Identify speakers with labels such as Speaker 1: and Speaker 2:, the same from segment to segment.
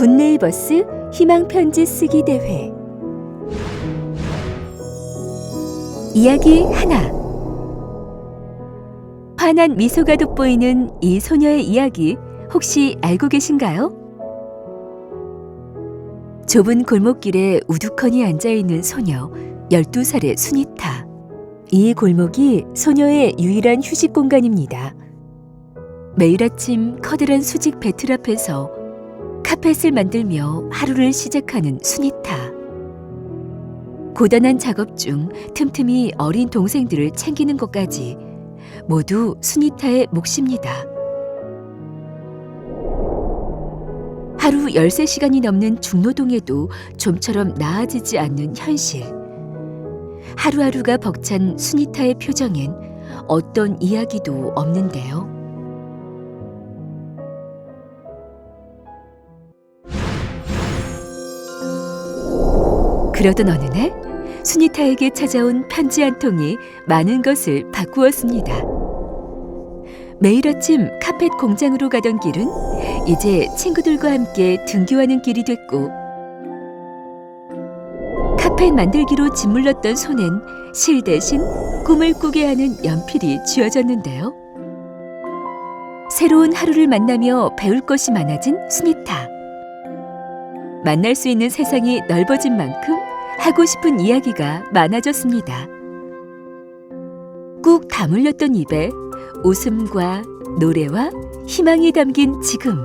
Speaker 1: 굿네이버스 희망 편지 쓰기 대회 이야기 하나 환한 미소가 돋보이는 이 소녀의 이야기 혹시 알고 계신가요? 좁은 골목길에 우두커니 앉아있는 소녀 12살의 순이타 이 골목이 소녀의 유일한 휴식 공간입니다. 매일 아침 커다란 수직 배틀 앞에서 카펫을 만들며 하루를 시작하는 순이타. 고단한 작업 중 틈틈이 어린 동생들을 챙기는 것까지 모두 순이타의 몫입니다. 하루 13시간이 넘는 중노동에도 좀처럼 나아지지 않는 현실. 하루하루가 벅찬 순이타의 표정엔 어떤 이야기도 없는데요. 그러던 어느 날 순이타에게 찾아온 편지 한 통이 많은 것을 바꾸었습니다. 매일 아침 카펫 공장으로 가던 길은 이제 친구들과 함께 등교하는 길이 됐고 카펫 만들기로 짓물렀던 손엔 실 대신 꿈을 꾸게 하는 연필이 쥐어졌는데요. 새로운 하루를 만나며 배울 것이 많아진 순이타. 만날 수 있는 세상이 넓어진 만큼 하고 싶은 이야기가 많아졌습니다. 꾹 다물렸던 입에 웃음과 노래와 희망이 담긴 지금.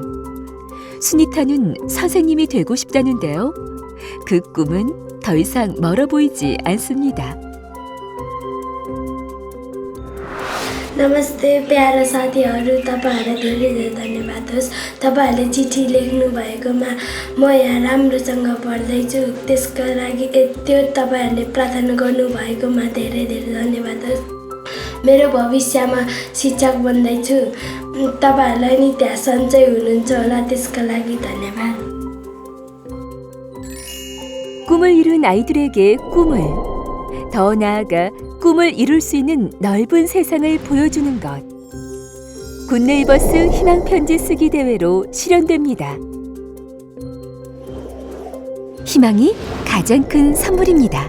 Speaker 1: 순이타는 선생님이 되고 싶다는데요. 그 꿈은 더 이상 멀어 보이지 않습니다.
Speaker 2: नमस्ते प्यारा साथीहरू तपाईँहरूलाई धेरै धेरै धन्यवाद होस् तपाईँहरूले चिठी लेख्नु भएकोमा म यहाँ राम्रोसँग पढ्दैछु त्यसका लागि ए- त्यो तपाईँहरूले प्रार्थना गर्नुभएकोमा धेरै धेरै धन्यवाद होस् मेरो भविष्यमा शिक्षक बन्दैछु तपाईँहरूलाई नि त्यहाँ सन्चै हुनुहुन्छ होला त्यसका लागि धन्यवाद
Speaker 1: 꿈을 이룬 아이들에게 꿈을, 더 나아가 꿈을 이룰 수 있는 넓은 세상을 보여주는 것. 굿네이버스 희망편지 쓰기 대회로 실현됩니다. 희망이 가장 큰 선물입니다.